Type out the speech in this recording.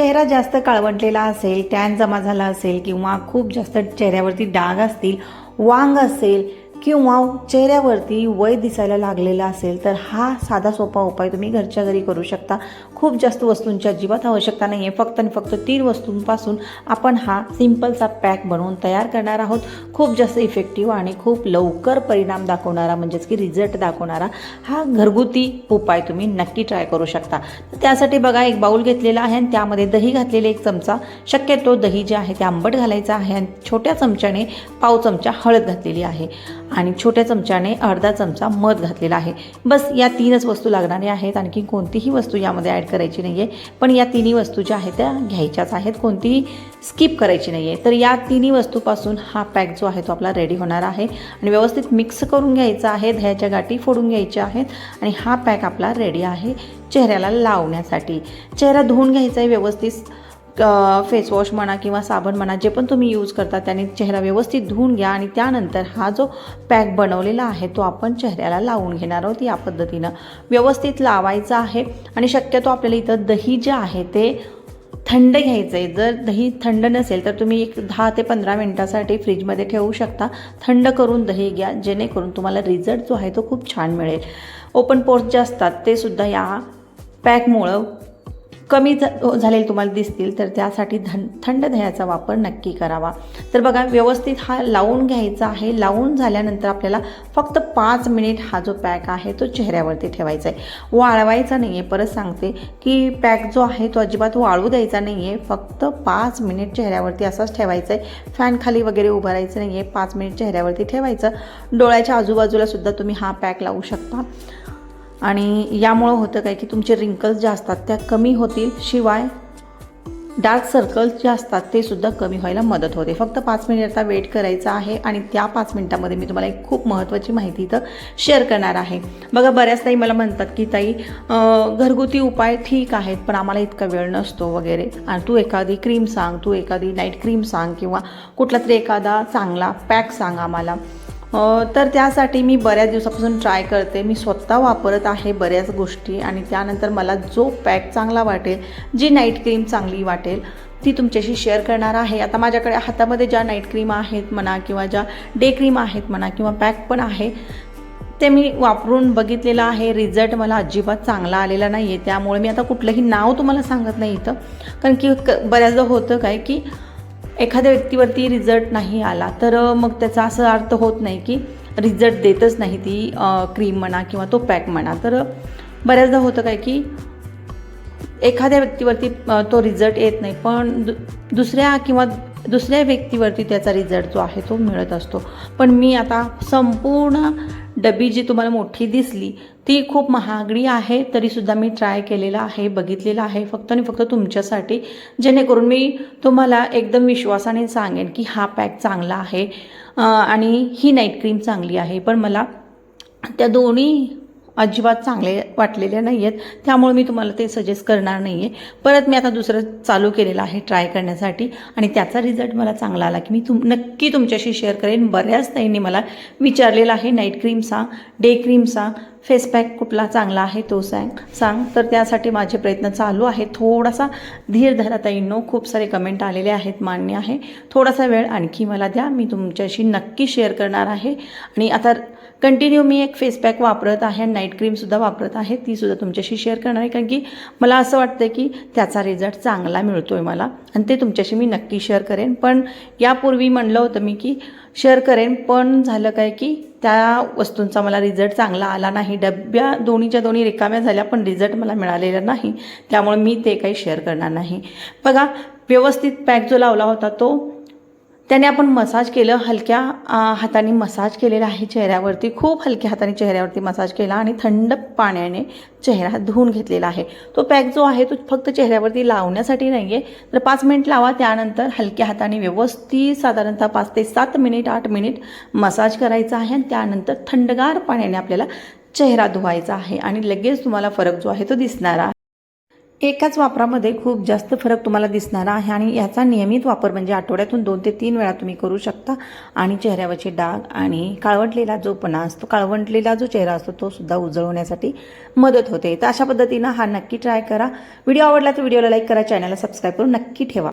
चेहरा जास्त काळवंटलेला असेल टॅन जमा झाला असेल किंवा खूप जास्त चेहऱ्यावरती डाग असतील वांग असेल किंवा चेहऱ्यावरती वय दिसायला लागलेला असेल तर हा साधा सोपा उपाय तुम्ही घरच्या घरी करू शकता. खूप जास्त वस्तूंची अजिबात आवश्यकता नाही आहे फक्त आणि फक्त तीन वस्तूंपासून आपण हा सिम्पलचा पॅक बनवून तयार करणार आहोत. खूप जास्त इफेक्टिव्ह आणि खूप लवकर परिणाम दाखवणारा म्हणजेच की रिझल्ट दाखवणारा हा घरगुती उपाय तुम्ही नक्की ट्राय करू शकता. त्यासाठी बघा एक बाऊल घेतलेला आहे आणि त्यामध्ये दही घातलेले एक चमचा. शक्यतो दही जे आहे ते आंबट घालायचं आहे आणि छोट्या चमच्याने पाव चमचा हळद घातलेली आहे. आणि छोट्या चमच्याने अर्धा चमचा मध घातलेला आहे. बस या तीनच वस्तू लागणाऱ्या आहेत. आणखी कोणतीही वस्तू यामध्ये ॲड करायची नाही आहे पण या तिन्ही वस्तू ज्या आहेत त्या घ्यायच्याच आहेत. कोणतीही स्किप करायची नाही आहे तर या तिन्ही वस्तूपासून हा पॅक जो आहे तो आपला रेडी होणार आहे. आणि व्यवस्थित मिक्स करून घ्यायचा आहे. दह्याच्या गाठी फोडून घ्यायच्या आहेत. आणि हा पॅक आपला रेडी आहे. चेहऱ्याला लावण्यासाठी. चेहरा धुवून घ्यायचा आहे व्यवस्थित. फेसवॉश म्हणा किंवा साबण म्हणा जे पण तुम्ही यूज करता त्याने चेहरा व्यवस्थित धुवून घ्या आणि त्यानंतर हा जो पॅक बनवलेला आहे तो आपण चेहऱ्याला लावून घेणार आहोत या पद्धतीनं. व्यवस्थित लावायचा आहे आणि शक्यतो आपल्याला इथं दही जे आहे ते थंड घ्यायचं आहे जर दही थंड नसेल तर तुम्ही एक दहा ते पंधरा मिनटासाठी फ्रीजमध्ये ठेवू शकता. थंड करून दही घ्या जेणेकरून तुम्हाला रिझल्ट जो आहे तो खूप छान मिळेल. ओपन पोर्स जे असतात ते सुद्धा या पॅकमुळं कमी हो, झालेले तुम्हाला दिसतील तर त्यासाठी धन थंड दह्याचा वापर नक्की करावा. तर बघा व्यवस्थित हा लावून घ्यायचा आहे. लावून झाल्यानंतर आपल्याला फक्त पाच मिनिट हा जो पॅक आहे तो चेहऱ्यावरती ठेवायचा आहे. वाळवायचा नाही आहे परत सांगते की पॅक जो आहे तो अजिबात वाळू द्यायचा नाही आहे फक्त पाच मिनिट चेहऱ्यावरती असाच ठेवायचा आहे. फॅन खाली वगैरे उभं राहायचं नाही आहे पाच मिनिट चेहऱ्यावरती ठेवायचं. डोळ्याच्या आजूबाजूला सुद्धा तुम्ही हा पॅक लावू शकता. आणि यामुळं होतं काय की तुमचे रिंकल्स ज्या असतात त्या कमी होतील शिवाय डार्क सर्कल्स जे असतात ते सुद्धा कमी व्हायला मदत होते. फक्त पाच मिनिट आता वेट करायचा आहे आणि त्या पाच मिनिटामध्ये मी तुम्हाला एक खूप महत्त्वाची माहिती इथं शेअर करणार आहे. बघा बऱ्याच ताई मला म्हणतात की ताई घरगुती उपाय ठीक आहेत पण आम्हाला इतका वेळ नसतो वगैरे. आणि तू एखादी क्रीम सांग तू एखादी नाईट क्रीम सांग किंवा कुठला तरी एखादा चांगला पॅक सांग आम्हाला. तर त्यासाठी मी बऱ्याच दिवसापासून ट्राय करते. मी स्वतः वापरत आहे बऱ्याच गोष्टी आणि त्यानंतर मला जो पॅक चांगला वाटेल जी नाईट क्रीम चांगली वाटेल ती तुमच्याशी शेअर करणार आहे. आता माझ्याकडे हातामध्ये ज्या नाईट क्रीम आहेत म्हणा किंवा ज्या डे क्रीम आहेत म्हणा किंवा पॅक पण आहे ते मी वापरून बघितलेलं आहे. रिझल्ट मला अजिबात चांगला आलेला नाही आहे त्यामुळे मी आता कुठलंही नाव तुम्हाला सांगत नाही इथं. कारण की क बऱ्याचदा होतं काय की एखाद्या व्यक्तीवरती रिझल्ट नाही आला तर मग त्याचा असं अर्थ होत नाही की रिझल्ट देतच नाही ती क्रीम म्हणा किंवा तो पॅक म्हणा. तर बऱ्याचदा होतं काय की एखाद्या व्यक्तीवरती तो रिझल्ट येत नाही पण दु दुसऱ्या किंवा दुसऱ्या व्यक्तीवरती त्याचा रिझल्ट जो आहे तो मिळत असतो. पण मी आता संपूर्ण डबी जी तुम्हाला मोठी दिसली ती खूप महागडी आहे तरीसुद्धा मी ट्राय केलेला आहे बघितलेलं आहे फक्त आणि फक्त तुमच्यासाठी. जेणेकरून मी तुम्हाला एकदम विश्वासाने सांगेन की हा पॅक चांगला आहे आणि ही नाईट क्रीम चांगली आहे. पण मला त्या दोन्ही अजिबात चांगले वाटलेले नाही आहेत त्यामुळे मी तुम्हाला ते सजेस्ट करणार नाही आहे परत मी आता दुसरं चालू केलेलं आहे ट्राय करण्यासाठी. आणि त्याचा रिझल्ट मला चांगला आला की मी तुम नक्की तुमच्याशी शेअर करेन. बऱ्याच ताईंनी मला विचारलेलं आहे नाईट क्रीम सांग डे क्रीम सांग फेस पॅक कुठला चांगला आहे तो सांग सांग. तर त्यासाठी माझे प्रयत्न चालू आहे थोडासा धीर धरा ताईंनो. खूप सारे कमेंट आलेले आहेत मान्य आहे. थोडासा वेळ आणखी मला द्या. मी तुमच्याशी नक्की शेअर करणार आहे. आणि आता कंटिन्यू मी एक फेस पॅक वापरत आहे आणि नाईट क्रीमसुद्धा वापरत आहे. तीसुद्धा तुमच्याशी शेअर करणार आहे. कारण की मला असं वाटतं की त्याचा रिझल्ट चांगला मिळतो आहे मला. आणि ते तुमच्याशी मी नक्की शेअर करेन. पण यापूर्वी म्हणलं होतं मी की शेअर करेन. पण झालं काय की त्या वस्तूंचा मला रिझल्ट चांगला आला नाही. डब्या दोन्हीच्या दोन्ही रिकाम्या झाल्या पण रिझल्ट मला मिळालेला नाही. त्यामुळे मी ते काही शेअर करणार नाही. बघा व्यवस्थित पॅक जो लावला होता तो त्याने आपण मसाज केलं हलक्या हाताने मसाज केलेला आहे चेहऱ्यावरती. खूप हलक्या हाताने चेहऱ्यावरती मसाज केला आणि थंड पाण्याने चेहरा धुवून घेतलेला आहे. तो पॅक जो आहे तो फक्त चेहऱ्यावरती लावण्यासाठी नाही आहे तर पाच मिनिट लावा त्यानंतर हलक्या हाताने व्यवस्थित साधारणतः पाच ते सात मिनिट आठ मिनिट मसाज करायचा आहे आणि त्यानंतर थंडगार पाण्याने आपल्याला चेहरा धुवायचा आहे. आणि लगेच तुम्हाला फरक जो आहे तो दिसणार आहे. एकाच वापरामध्ये खूप जास्त फरक तुम्हाला दिसणार आहे आणि याचा नियमित वापर म्हणजे आठवड्यातून दोन ते तीन वेळा तुम्ही करू शकता. आणि चेहऱ्यावरचे डाग आणि काळवंटलेला जो पणा असतो काळवंटलेला जो चेहरा असतो तो सुद्धा उजळवण्यासाठी मदत होते. तर अशा पद्धतीनं हा नक्की ट्राय करा. व्हिडिओ आवडला तर व्हिडिओला लाईक करा चॅनलला सबस्क्राईब करून नक्की ठेवा.